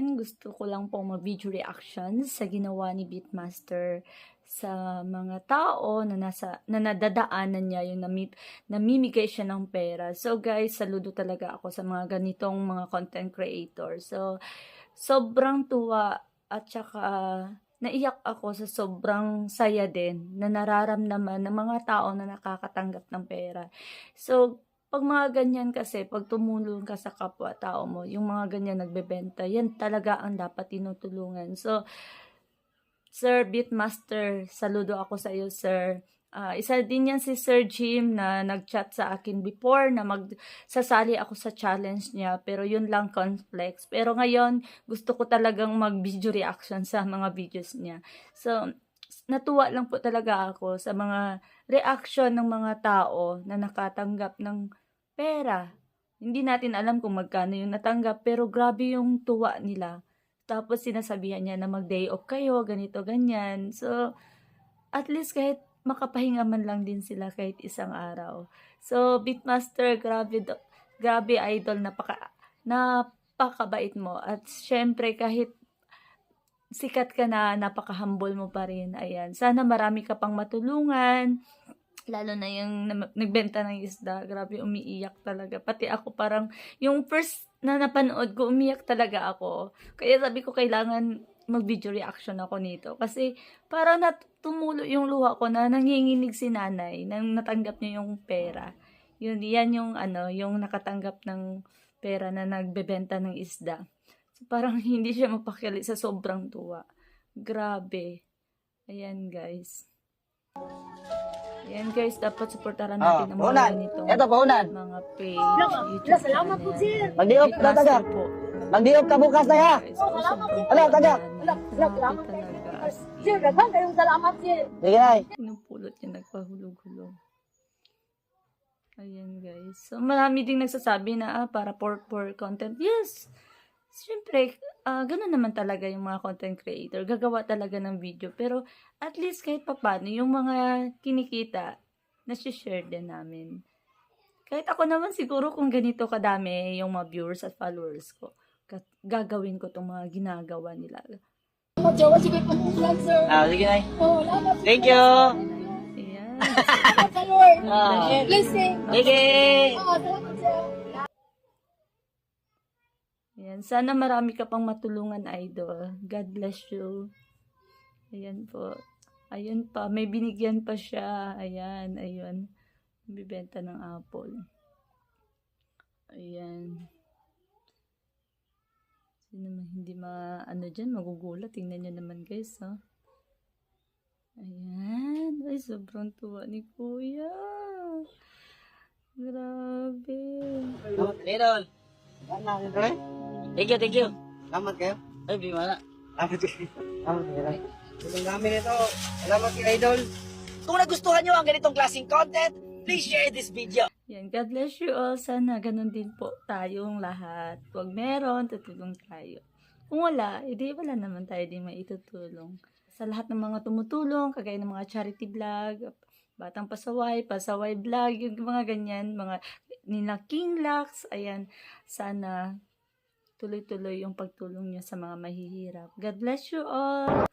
Ayan, gusto ko lang pong mag-video reaction sa ginawa ni Beatmaster sa mga tao na nasa na nadadaanan niya yung nami, namimigay siya ng pera. So guys, saludo talaga ako sa mga ganitong mga content creator. So sobrang tuwa at saka naiyak ako sa sobrang saya din na nararamdaman ng mga tao na nakakatanggap ng pera. So pag mga ganyan kasi, pag tumulong ka sa kapwa-tao mo, yung mga ganyan nagbebenta, yan talaga ang dapat tinutulungan. So, Sir Beatmaster, saludo ako sa iyo, sir. Ah, isa din yan si Sir Jim na nag-chat sa akin before na magsasali ako sa challenge niya. Pero yun lang complex. Pero ngayon, gusto ko talagang mag-video reaction sa mga videos niya. So, natuwa lang po talaga ako sa mga reaction ng mga tao na nakatanggap ng pera. Hindi natin alam kung magkano yung natanggap, pero grabe yung tuwa nila. Tapos sinasabihan niya na mag-day off kayo, ganito, ganyan. So, at least kahit makapahinga man lang din sila kahit isang araw. So, Beatmaster, grabe, grabe idol, napaka, napakabait mo. At syempre, kahit sikat ka na, napaka-humble mo pa rin. Ayan. Sana marami ka pang matulungan. Lalo na yung na- nagbenta ng isda. Grabe, umiiyak talaga. Pati ako parang, yung first na napanood ko, umiyak talaga ako. Kaya sabi ko, kailangan mag-video reaction ako nito. Kasi parang natumulo yung luha ko na nanginginig si nanay nang natanggap niya yung pera. Yun, yan yung ano, yung nakatanggap ng pera na nagbebenta ng isda. So, parang hindi siya mapakali sa sobrang tuwa. Grabe. Ayan, guys. Ayan, guys. Dapat supportaran natin Ah, ang mga unan. ganitong Eto pa unan. mga page, Salamat. YouTube Salamat po, sir. Mag-diop na taga. Po. Mag-diop ka bukas na ha. Guys, so, sobrang Ala, taga. Ala, salamat. As Sir, daghang kayong salamat, sir. Sige na. pinupulot niya, nagpahulog-hulog. Ayan, guys. So, marami ding nagsasabi na, ah, para for, for content. Yes! Siyempre, ah, ganun naman talaga yung mga content creator. Gagawa talaga ng video. Pero, at least kahit papano, yung mga kinikita, nasi-share din namin. Kahit ako naman siguro kung ganito kadami yung mga viewers at followers ko, gagawin ko itong mga ginagawa nila. Sige po sir. Ah, sige na. Oh. Thank you. Ayan. Lord. Ah. Blessing. Sige. Oh, Ayan. Sana marami ka pang matulungan, idol. God bless you. Ayan po. Ayun pa. May binigyan pa siya. Ayan. Ayun. Bibenta ng apple. Ayan. Sino naman hindi ma, ano dyan, magugulat. Tingnan nyo naman, guys, ha. Ayan. Ay, sobrang tuwa ni Kuya. Grabe. Lidol. Thank you, thank you. Salamat kayo. Ay, di mana. Salamat kayo. Salamat kayo. Tulong namin ito. Salamat kayo, Idol. Kung nagustuhan nyo ang ganitong klaseng content, please share this video. Yan, God bless you all. Sana ganun din po tayong lahat. Huwag meron, tutulong tayo. Kung wala, edi wala naman tayo din maitutulong. Sa lahat ng mga tumutulong, kagaya ng mga charity vlog, Batang Pasaway, Pasaway vlog, yung mga ganyan, mga nila King Lux, ayan, sana tuloy-tuloy yung pagtulong niyo sa mga mahihirap. God bless you all!